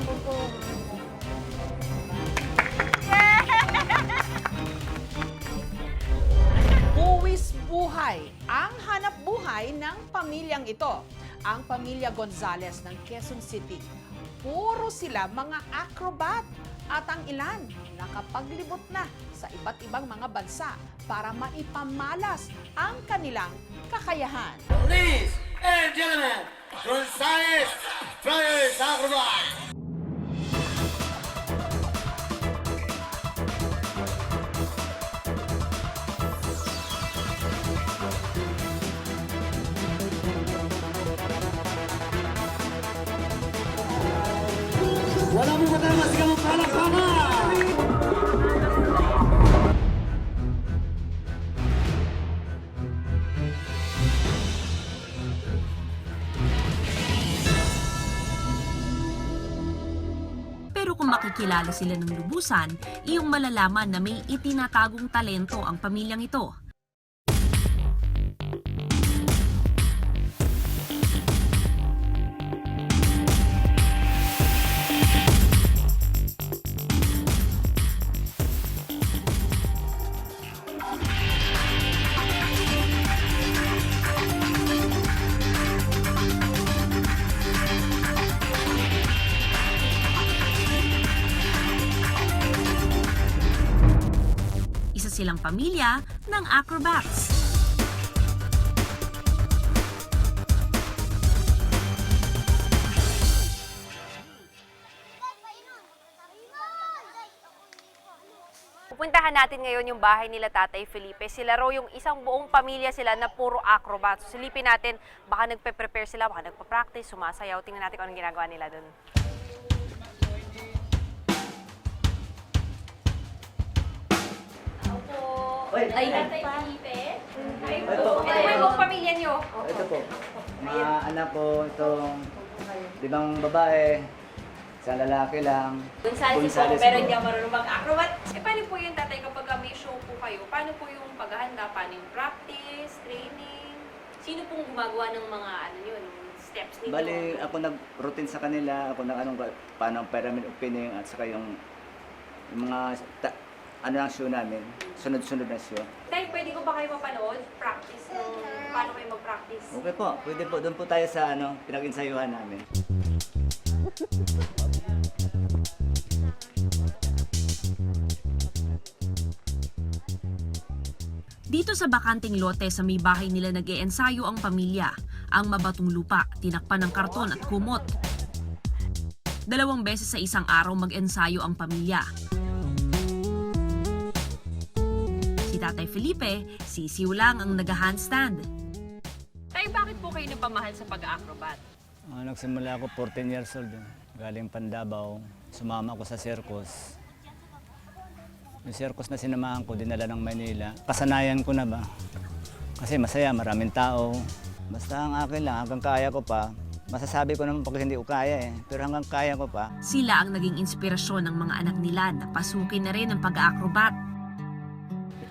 Buwis buhay ang hanap buhay ng pamilyang ito. Ang pamilya Gonzales ng Quezon City. Puro sila mga acrobat at ang ilan nakapaglibot na sa iba't ibang mga bansa para maipamalas ang kanilang kakayahan. Ladies and gentlemen, Gonzales Brothers Acrobat! Sa kamang palakpakan! Pero kung makikilala sila ng lubusan, iyong malalaman na may itinatagong talento ang pamilyang ito. Pamilya ng acrobats. Pupuntahan natin ngayon yung bahay nila Tatay Felipe. Sila raw yung isang buong pamilya sila na puro acrobat. So, silipin natin, baka nagpe-prepare sila, baka nagpa-practice, sumasayaw. Tingnan natin kung anong ginagawa nila dun. Ay, Tatay Felipe. Ito. Ito po yung buong pamilya niyo. ito po. Mga anak ko, itong limang babae, isang lalaki lang. Gonzales, Gonzales po, pero po. hindi ako marunong mag-acrobat. Eh, paano po yun, tatay, kapag may show po kayo? Paano po yung paghahanda? Paano yung practice, training? Sino pong gumagawa ng mga, ano yun, steps ninyo? Bali, ako nag-routine sa kanila, ako nag anong, paano ang pyramid opening at saka yung, yung mga, ta, ano ang show namin, sunod-sunod na show. Tay, pwede ko ba kayo mapanood? Practice ng paano kayo mag-practice? Okay po, pwede po, doon po tayo sa ano, pinag-insayuhan namin. Dito sa bakanting lote sa may bahay nila nag ensayo ang pamilya. Ang mabatong lupa, tinakpan ng karton at kumot. Dalawang beses sa isang araw mag-ensayo ang pamilya. Tatay Felipe, sisiw lang ang nag-handstand. Tay, bakit po kayo napamahal sa pag-acrobat? Ah, nagsimula ako 14 years old. eh. Galing Pandabaw. Sumama ko sa circus. Yung circus na sinamahan ko, dinala ng Manila. Kasanayan ko na ba? Kasi masaya, maraming tao. Basta ang akin lang, hanggang kaya ko pa. Masasabi ko naman pag hindi ko kaya eh. Pero hanggang kaya ko pa. Sila ang naging inspirasyon ng mga anak nila na pasukin na rin ang pag-acrobat.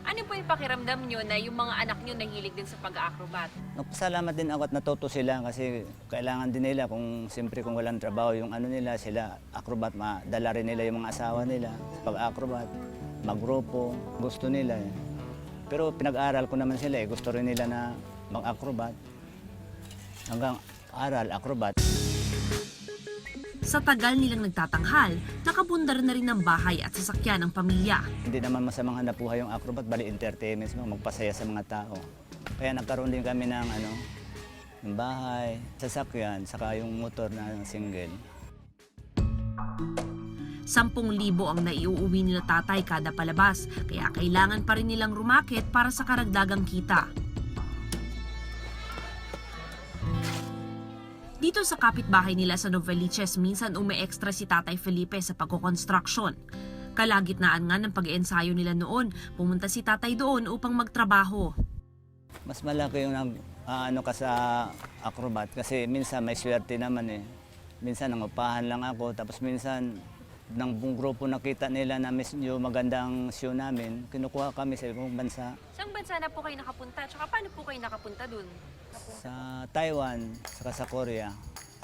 Ano po yung pakiramdam nyo na yung mga anak nyo nahilig din sa pag-acrobat? Nagpasalamat din ako at natuto sila kasi kailangan din nila kung siyempre kung walang trabaho yung ano nila sila acrobat madala rin nila yung mga asawa nila sa pag-acrobat maggrupo gusto nila eh. pero pinag-aral ko naman sila eh gusto rin nila na mag-acrobat hanggang aral acrobat Sa tagal nilang nagtatanghal, nakabundar na rin ng bahay at sasakyan ng pamilya. hindi naman masamang hanap buhay yung acrobat bali entertainment mo magpasaya sa mga tao kaya nagkaroon din kami ng ano ng bahay sasakyan saka yung motor na single Sampung libo ang naiuuwi nila tatay kada palabas, kaya kailangan pa rin nilang rumakit para sa karagdagang kita. Dito sa kapitbahay nila sa Noveliches, minsan ume-extra si Tatay Felipe sa pagkoconstruction. Kalagitnaan nga ng pag-ensayo nila noon, pumunta si Tatay doon upang magtrabaho. Mas malaki yung nag, ah, ano ka sa acrobat kasi minsan may swerte naman eh. Minsan nangupahan lang ako tapos minsan ng buong grupo nakita nila na medyo magandang show namin, kinukuha kami sa ibang bansa. Saan bansa na po kayo nakapunta? Tsaka paano po kayo nakapunta dun? Sa Taiwan, saka sa Korea.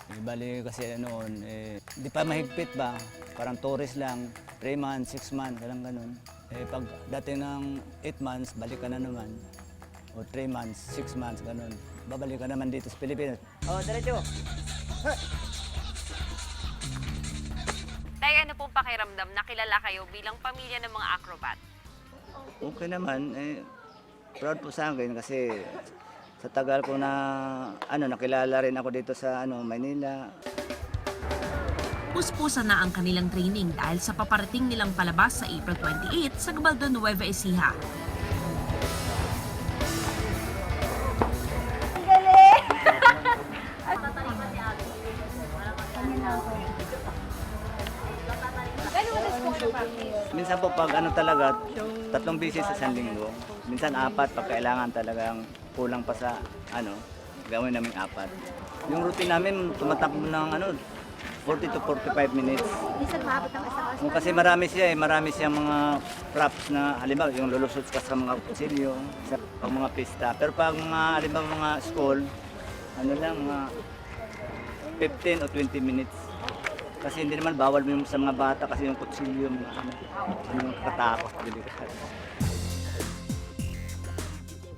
Eh, bali kasi noon, eh, di pa mahigpit ba? Parang tourist lang, 3 months, 6 months, walang ganun. Eh, pag dating ng 8 months, balik ka na naman. O 3 months, 6 months, ganun. Babalik ka naman dito sa Pilipinas. Oh, diretso! Tay, pakiramdam? Nakilala kayo bilang pamilya ng mga acrobat? Okay naman, eh, proud po sa akin kasi sa tagal ko na ano nakilala rin ako dito sa ano Manila. Puspusan na ang kanilang training dahil sa paparating nilang palabas sa April 28 sa Gabaldon, Nueva Ecija. Po pag ano talaga, tatlong bisis sa isang linggo. Minsan apat pag kailangan talagang kulang pa sa ano, gawin namin apat. Yung routine namin tumatakbo ng ano, 40 to 45 minutes. Minsan maabot ng isang oras. Kasi marami siya eh, marami siyang mga props na halimbawa yung lulusot ka sa mga kutsilyo, sa pag mga pista. Pero pag mga halimbawa mga school, ano lang mga 15 o 20 minutes. Kasi hindi naman bawal mo yung sa mga bata kasi yung kutsilyo, mga ano, yung katakot, delikado.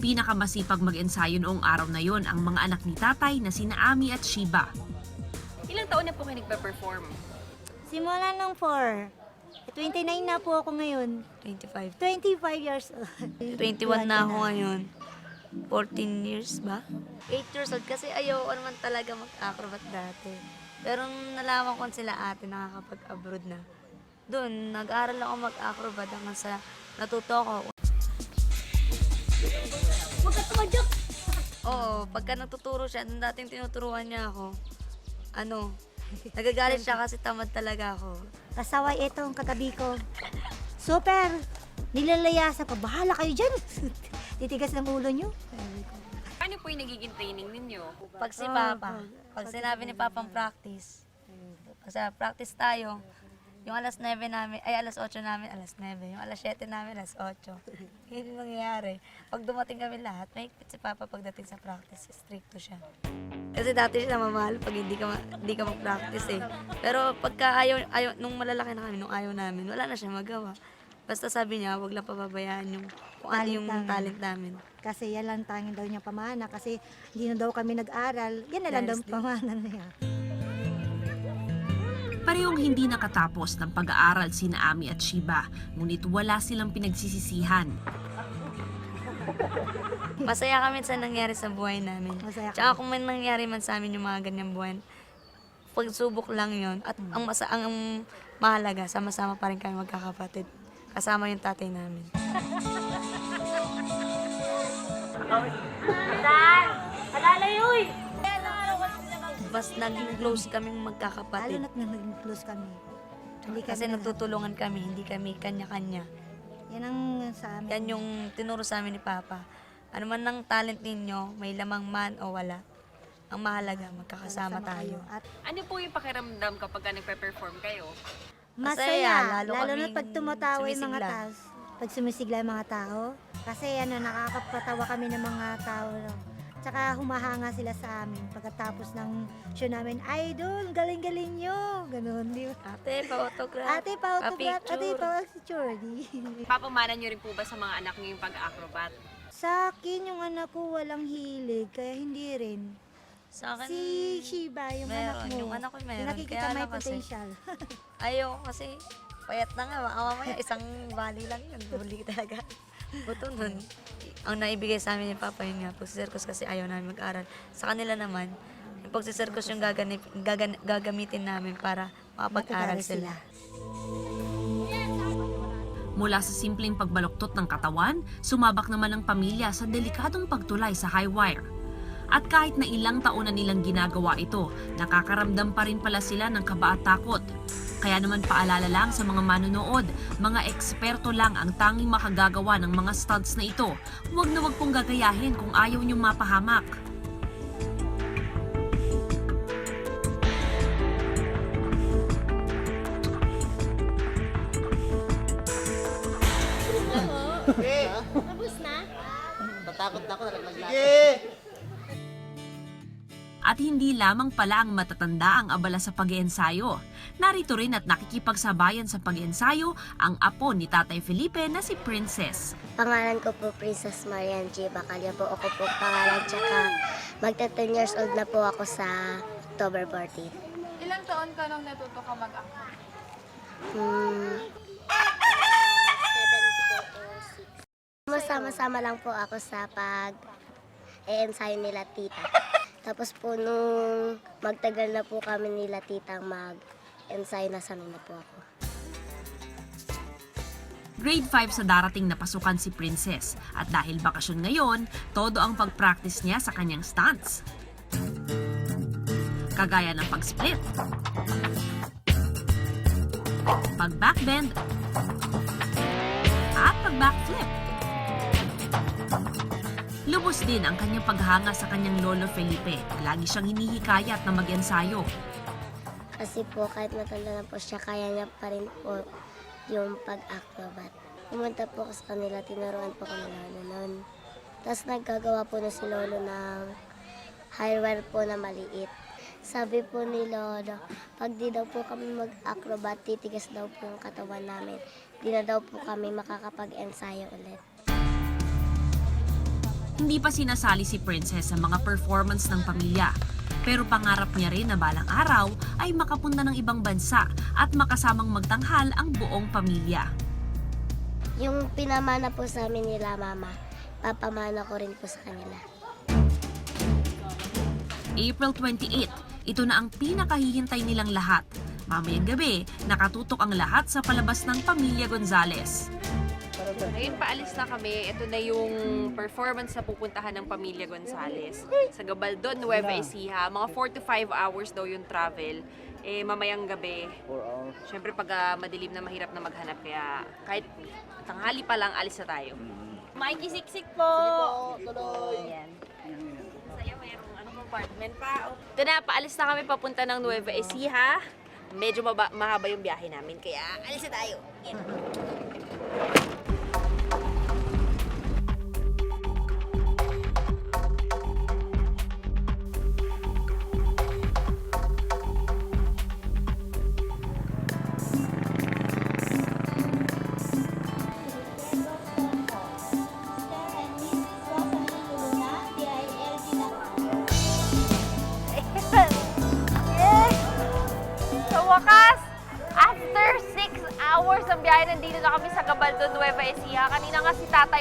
Pinakamasipag mag-ensayo noong araw na yon ang mga anak ni tatay na sina Ami at Shiba. Ilang taon na po kayo nagpe-perform? Simula ng 4. 29 na po ako ngayon. 25. 25 years old. 21 na ako ngayon. 14 years ba? 8 years old kasi ayoko naman talaga mag-acrobat dati. Pero nung nalaman ko sila ate nakakapag-abroad na, doon, nag-aaral ako mag-acrobat hanggang sa natuto ko. Huwag ka tumadyak! Oo, pagka natuturo siya, nung dating tinuturuan niya ako, ano, nagagalit siya kasi tamad talaga ako. Kasaway ito ang katabi ko. Super! Nilalayasa pa. Bahala kayo dyan. Titigas ng ulo nyo. Sabi ko. Po yung nagiging training ninyo? Pag si Papa, pag sinabi ni Papang practice, pag sa practice tayo, yung alas 9 namin, ay alas 8 namin, alas 9. Yung alas 7 namin, alas 8. Yun yung nangyayari. Pag dumating kami lahat, may si Papa pagdating sa practice, stricto siya. Kasi dati siya mamahal pag hindi ka, ma- hindi ka mag-practice eh. Pero pagka ayaw, ayaw, nung malalaki na kami, nung ayaw namin, wala na siya magawa. Basta sabi niya, wag lang pababayaan yung kung ano yung namin. talent namin. Kasi yan lang tanging daw niya pamana. Kasi hindi na daw kami nag-aral. Yan na lang daw pamana niya. Parehong hindi nakatapos ng pag-aaral sina Ami at Shiba, ngunit wala silang pinagsisisihan. Masaya kami sa nangyari sa buhay namin. Masaya Tsaka kung may nangyari man sa amin yung mga ganyang buhay, pagsubok lang yon At ang, masa, ang, ang mahalaga, sama-sama pa rin kami magkakapatid. Kasama yung tatay namin. Mas naging close kaming Lalo magkakapatid. na't nang naging close kami. Hindi kami Kasi nagtutulungan kami, hindi kami kanya-kanya. Yan ang sa amin. Yan yung tinuro sa amin ni Papa. Ano man ng talent ninyo, may lamang man o wala. Ang mahalaga, magkakasama Sama tayo. At Ano po yung pakiramdam kapag ka nagpe-perform kayo? Masaya, Masaya, lalo lalo, na kaming pag tumatawa yung mga sumisigla. tao. Pag sumisigla yung mga tao. Kasi ano, nakakapatawa kami ng mga tao. No? Tsaka humahanga sila sa amin. Pagkatapos ng show namin, Idol, galing-galing nyo. Ganun, di ba? Ate, pa-autograph. Ate, pa-autograph. Ate, Pa-picture. pa-picture. di. Papamana nyo rin po ba sa mga anak nyo yung pag-acrobat? Sa akin, yung anak ko walang hilig, kaya hindi rin. Sa akin, Si Shiba, yung meron. anak mo. Yung anak ko meron. Nakikita Kaya may lang kasi- potential. ayaw kasi payat na nga. Baka mamaya isang bali lang yun. Buli talaga. Buto nun. Ang naibigay sa amin ni Papa yun nga, pagsisirkos kasi ayaw namin mag-aral. Sa kanila naman, yung pagsisirkos yung gaganip, gagan, gagamitin namin para makapag-aral sila. Mula sa simpleng pagbaluktot ng katawan, sumabak naman ang pamilya sa delikadong pagtulay sa high wire. At kahit na ilang taon na nilang ginagawa ito, nakakaramdam pa rin pala sila ng kaba at takot. Kaya naman paalala lang sa mga manonood, mga eksperto lang ang tanging makagagawa ng mga stunts na ito. Huwag na huwag pong gagayahin kung ayaw niyong mapahamak. At hindi lamang pala ang matatanda ang abala sa pag-iensayo. Narito rin at nakikipagsabayan sa pag-iensayo ang apo ni Tatay Felipe na si Princess. Pangalan ko po Princess Marian G. Bacalya po ako po pangalan tsaka magta 10 years old na po ako sa October 14. Ilang taon ka nung natuto ka mag-acting? Hmm. 7 Masama-sama lang po ako sa pag e-ensayo nila tita. Tapos po nung magtagal na po kami nila tita mag-ensayo na sanay na po ako. Grade 5 sa darating na pasukan si Princess at dahil bakasyon ngayon, todo ang pag-practice niya sa kanyang stunts. Kagaya ng pag-split, pag-backbend, at pag-backflip. Lubos din ang kanyang paghanga sa kanyang lolo Felipe. Lagi siyang hinihikayat na mag-ensayo. Kasi po kahit matanda na po siya, kaya niya pa rin po yung pag-acrobat. Pumunta po ako sa kanila, tinuruan po ko ni Lolo noon. Tapos naggagawa po na si Lolo ng hardware po na maliit. Sabi po ni Lolo, pag di daw po kami mag-acrobat, titigas daw po yung katawan namin. Di na daw po kami makakapag-ensayo ulit. Hindi pa sinasali si Princess sa mga performance ng pamilya. Pero pangarap niya rin na balang araw ay makapunta ng ibang bansa at makasamang magtanghal ang buong pamilya. Yung pinamana po sa amin nila mama, papamana ko rin po sa kanila. April 28, ito na ang pinakahihintay nilang lahat. Mamayang gabi, nakatutok ang lahat sa palabas ng Pamilya Gonzales. Ngayon paalis na kami. Ito na yung performance na pupuntahan ng Pamilya Gonzales. Sa Gabaldon, Nueva Ecija. Mga 4 to 5 hours daw yung travel. Eh, mamayang gabi. Siyempre pag ah, madilim na mahirap na maghanap. Kaya kahit tanghali pa lang, alis na tayo. Mikey Siksik po! Sige po, tuloy! Ayan. Saya, mayroong ano, compartment pa. Ito na, paalis na kami papunta ng Nueva Ecija. Medyo maba- mahaba yung biyahe namin, kaya alis na tayo. Ayan.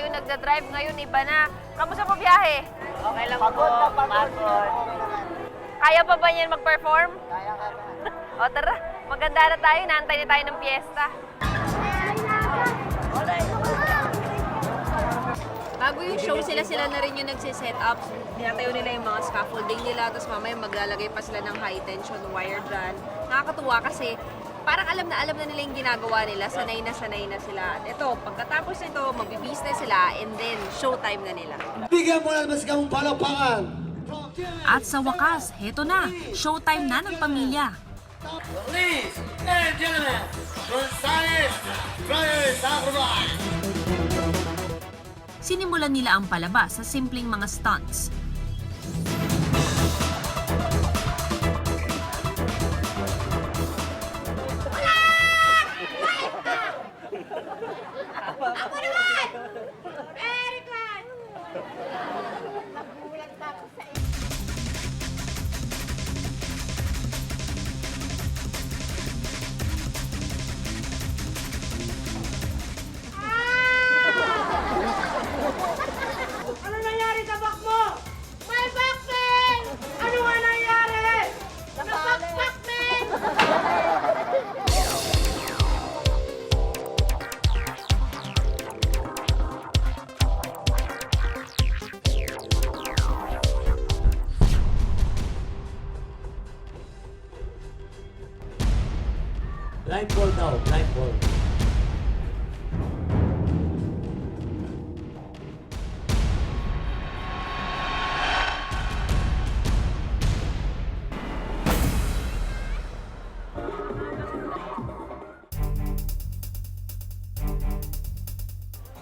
Yung nagda-drive, ngayon iba na. Kamusta po biyahe? Okay lang po. Pagod. Kaya pa ba niyan mag-perform? Kaya ka o tara, maganda na tayo. Naantay na tayo ng piyesta. Bago yung show, sila-sila na rin yung nagsiset up. Tinatayo nila yung mga scaffolding nila, tapos mamaya maglalagay pa sila ng high tension wire dyan. Nakakatuwa kasi parang alam na alam na nila yung ginagawa nila, sanay na sanay na sila. At ito, pagkatapos nito, magbibusiness sila and then showtime na nila. Bigyan mo na mas kamong palakpakan. At sa wakas, heto na, showtime na ng pamilya. Ladies and gentlemen, Gonzales Brothers Acrobat. Sinimulan nila ang palabas sa simpleng mga stunts. Yeah.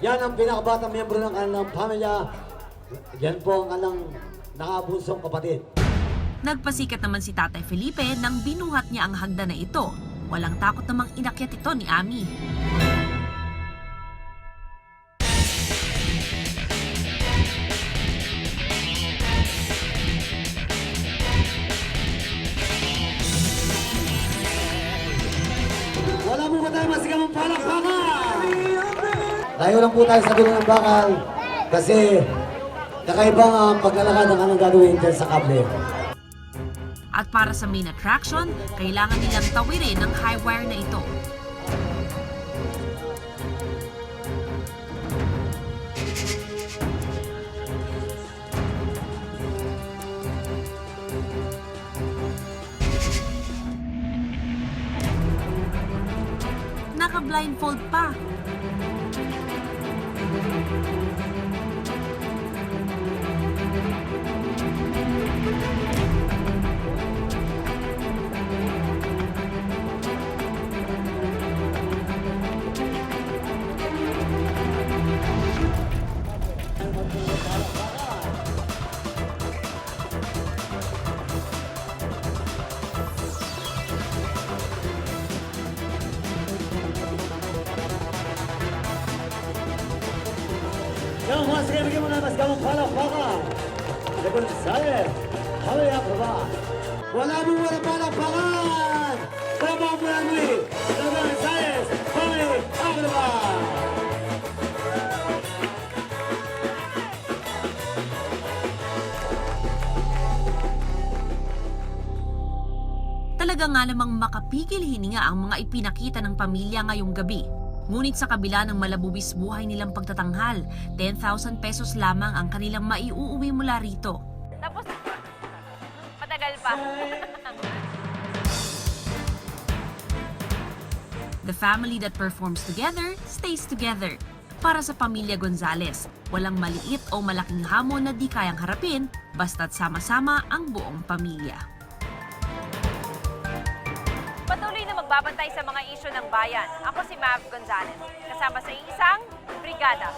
Yan ang pinakabatang miyembro ng kanilang pamilya. Yan po ang kanilang nakabunsong kapatid. Nagpasikat naman si Tatay Felipe nang binuhat niya ang hagda na ito. Walang takot namang inakyat ito ni Ami. Wala mo ba tayo masigamang palakpakan? Tayo lang po tayo sa gulong ng bakal kasi kakaibang ang paglalakad ng anong gagawin dyan sa kable. At para sa main attraction, kailangan nilang tawirin ang high wire na ito. Naka-blindfold pa. Thank you. Yung mga sige, bigyan mo na masigamang palakpakan. De Gonzales, haway ako ba? Wala mo wala palakpakan! Tama mo Luis! De Gonzales, haway ako ba? Talaga nga namang makapigil hininga ang mga ipinakita ng pamilya ngayong gabi. Ngunit sa kabila ng malabubis buhay nilang pagtatanghal, 10,000 pesos lamang ang kanilang maiuuwi mula rito. Tapos, matagal pa. The family that performs together stays together. Para sa pamilya Gonzales, walang maliit o malaking hamon na di kayang harapin basta't sama-sama ang buong pamilya. Patuloy na magbabantay sa mga isyu ng bayan. Ako si Mav Gonzalez, kasama sa isang brigada.